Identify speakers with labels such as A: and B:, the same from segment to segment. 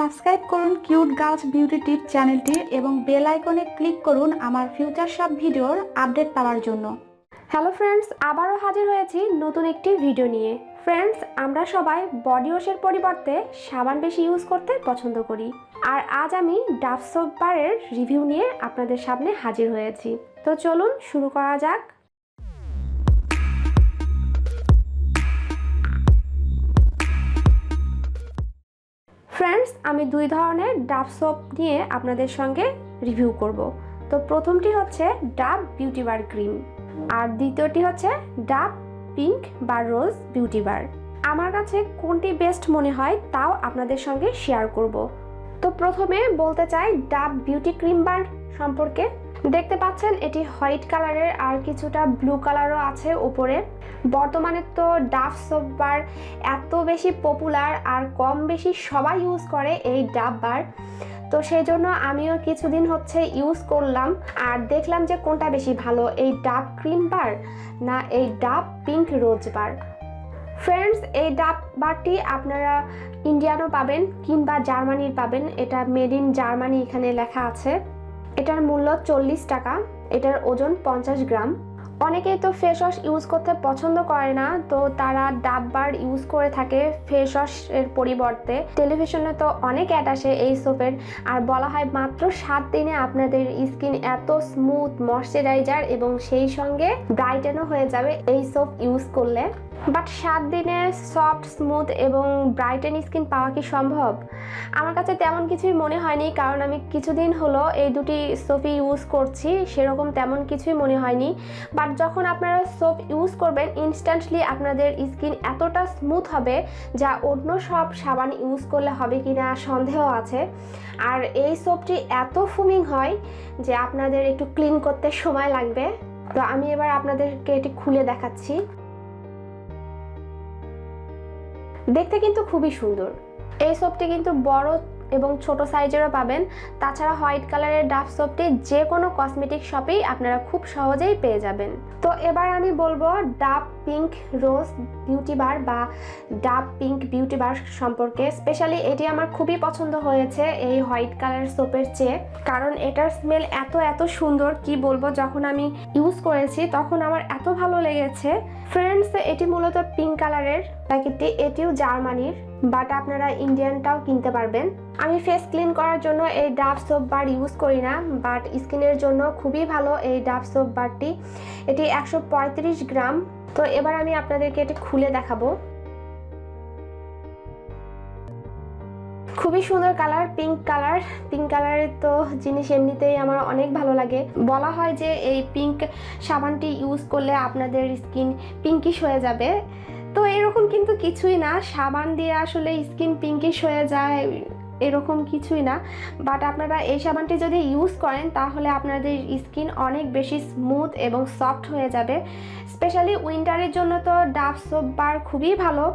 A: Subscribe করুন cute girls beauty টিপ চ্যানেলটি এবং বেল আইকনে ক্লিক করুন আমার ফিউচার সব ভিডিওর আপডেট পাওয়ার জন্য।
B: হ্যালো ফ্রেন্ডস আবারও হাজির হয়েছি নতুন একটি ভিডিও নিয়ে। ফ্রেন্ডস আমরা সবাই বডি ওয়াশের পরিবর্তে সাবান বেশি ইউজ করতে পছন্দ করি। আর আজ আমি ডাভ সোপ বারের রিভিউ নিয়ে আপনাদের সামনে হাজির হয়েছি। তো চলুন শুরু করা যাক। ফ্রেন্ডস আমি দুই ধরনের ডাব সোপ নিয়ে আপনাদের সঙ্গে রিভিউ করব। তো প্রথমটি হচ্ছে ডাব বিউটি বার ক্রিম আর দ্বিতীয়টি হচ্ছে ডাব পিঙ্ক বা রোজ বিউটি বার আমার কাছে কোনটি বেস্ট মনে হয় তাও আপনাদের সঙ্গে শেয়ার করব। তো প্রথমে বলতে চাই ডাব বিউটি ক্রিম বার সম্পর্কে। দেখতে পাচ্ছেন, এটি হোয়াইট কালারের আর কিছুটা ব্লু কালারও আছে উপরে। বর্তমানে তো ডাব সোপ বার এত বেশি পপুলার আর কম বেশি সবাই ইউজ করে এই ডাব বার। তো সেই জন্য আমিও কিছুদিন হচ্ছে ইউজ করলাম আর দেখলাম যে কোনটা বেশি ভালো, এই ডাব ক্রিম বার না এই ডাব পিঙ্ক রোজ বার। ফ্রেন্ডস, এই ডাব বারটি আপনারা ইন্ডিয়ানও পাবেন কিংবা জার্মানির পাবেন, এটা মেড ইন জার্মানি এখানে লেখা আছে। এটার মূল্য চল্লিশ টাকা, এটার ওজন পঞ্চাশ গ্রাম। অনেকেই তো ফেস ওয়াশ ইউজ করতে পছন্দ করে না, তো তারা ডাববার ইউজ করে থাকে ফেস ওয়াশের পরিবর্তে। টেলিভিশনে তো অনেক অ্যাড আসে এই সোপের আর বলা হয় মাত্র সাত দিনে আপনাদের স্কিন এত স্মুথ ময়শ্চারাইজার এবং সেই সঙ্গে ব্রাইটেনও হয়ে যাবে এই সোপ ইউজ করলে। বাট সাত দিনে সফট স্মুথ এবং ব্রাইটেন স্কিন পাওয়া কি সম্ভব? আমার কাছে তেমন কিছুই মনে হয়নি, কারণ আমি কিছুদিন হলো এই দুটি সোপই ইউজ করছি, সেরকম তেমন কিছুই মনে হয়নি। বাট যখন আপনারা সোপ ইউজ করবেন ইনস্ট্যান্টলি আপনাদের স্কিন এতটা স্মুথ হবে যা অন্য সব সাবান ইউজ করলে হবে কি না সন্দেহ আছে। আর এই সোপটি এত ফুমিং হয় যে আপনাদের একটু ক্লিন করতে সময় লাগবে। তো আমি এবার আপনাদেরকে এটি খুলে দেখাচ্ছি। দেখতে কিন্তু খুবই সুন্দর। এই সোপটি কিন্তু বড় এবং ছোট সাইজেরও পাবেন। তাছাড়া হোয়াইট কালারের ডাব সোপটি যে কোনো কসমেটিক শপেই আপনারা খুব সহজেই পেয়ে যাবেন। তো এবার আমি বলব ডাব পিঙ্ক রোজ বিউটি বার বা ডাব পিঙ্ক বিউটি বার সম্পর্কে। স্পেশালি এটি আমার খুবই পছন্দ হয়েছে এই হোয়াইট কালার সোপের চেয়ে। কারণ এটার স্মেল এত এত সুন্দর কি বলব? যখন আমি ইউজ করেছি তখন আমার এত ভালো লেগেছে। ফ্রেন্ডস এটি মূলত পিঙ্ক কালারের প্যাকেটটি এটিও জার্মানির বাট আপনারা ইন্ডিয়ানটাও কিনতে পারবেন। আমি ফেস ক্লিন করার জন্য এই ডাব সোপ বার ইউজ করি না বাট স্কিনের জন্য খুবই ভালো এই ডাব সোপ বারটি এটি একশো পঁয়ত্রিশ গ্রাম, তো এবার আমি আপনাদেরকে এটি খুলে দেখাবো। খুবই সুন্দর কালার পিঙ্ক কালার। পিঙ্ক কালারের তো জিনিস এমনিতেই আমার অনেক ভালো লাগে। বলা হয় যে এই পিঙ্ক সাবানটি ইউজ করলে আপনাদের স্কিন পিঙ্কিশ হয়ে যাবে। তো এরকম কিন্তু কিছুই না। সাবান দিয়ে আসলে স্কিন পিঙ্কিশ হয়ে যায়, এরকম কিছুই না। বাট আপনারা এই সাবানটি যদি ইউজ করেন, তাহলে আপনাদের স্কিন অনেক বেশি স্মুথ এবং সফট হয়ে যাবে। স্পেশালি উইন্টারের জন্য তো ডাব সোপ বার খুবই ভালো।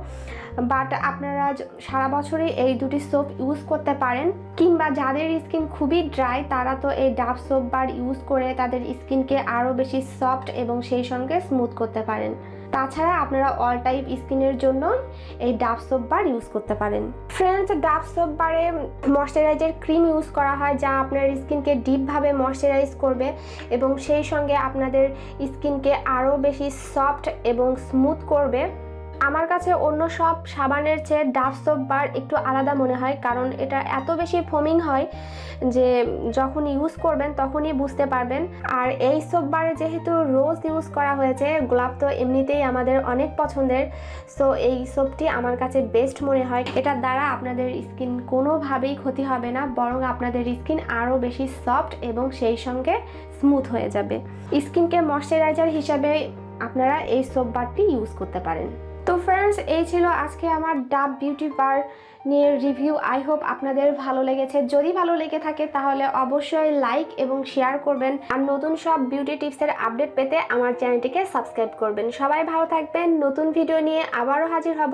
B: বাট আপনারা সারা বছরই এই দুটি সোপ ইউজ করতে পারেন। কিংবা যাদের স্কিন খুবই ড্রাই তারা তো এই ডাব সোপ বার ইউজ করে তাদের স্কিনকে আরও বেশি সফট এবং সেই সঙ্গে স্মুথ করতে পারেন। তাছাড়া আপনারা অল টাইপ স্কিনের জন্য এই ডাব সোপ বার ইউজ করতে পারেন। ফ্রেন্ডস ডাব সোপ বারে ময়শ্চারাইজার ক্রিম ইউজ করা হয় যা আপনার স্কিনকে ডিপভাবে ময়শ্চারাইজ করবে এবং সেই সঙ্গে আপনাদের স্কিনকে আরও বেশি সফট এবং স্মুথ করবে। আমার কাছে অন্য সব সাবানের চেয়ে ডাব সোপ বার একটু আলাদা মনে হয়, কারণ এটা এত বেশি ফোমিং হয় যে যখন ইউজ করবেন তখনই বুঝতে পারবেন। আর এই সোপ বারে যেহেতু রোজ ইউজ করা হয়েছে, গোলাপ তো এমনিতেই আমাদের অনেক পছন্দের সো এই সোপটি আমার কাছে বেস্ট মনে হয়। এটার দ্বারা আপনাদের স্কিন কোনোভাবেই ক্ষতি হবে না, বরং আপনাদের স্কিন আরও বেশি সফট এবং সেই সঙ্গে স্মুথ হয়ে যাবে। স্কিনকে ময়শ্চারাইজার হিসাবে আপনারা এই সোপ বারটি ইউজ করতে পারেন। ফ্রেন্ডস এই ছিল আজকে আমার ডাব বিউটি বার নিয়ে রিভিউ আই হোপ আপনাদের ভালো লেগেছে। যদি ভালো লেগে থাকে, তাহলে অবশ্যই লাইক এবং শেয়ার করবেন। আর নতুন সব বিউটি টিপসের আপডেট পেতে আমার চ্যানেলটিকে সাবস্ক্রাইব করবেন। সবাই ভালো থাকবেন। নতুন ভিডিও নিয়ে আবারও হাজির হব।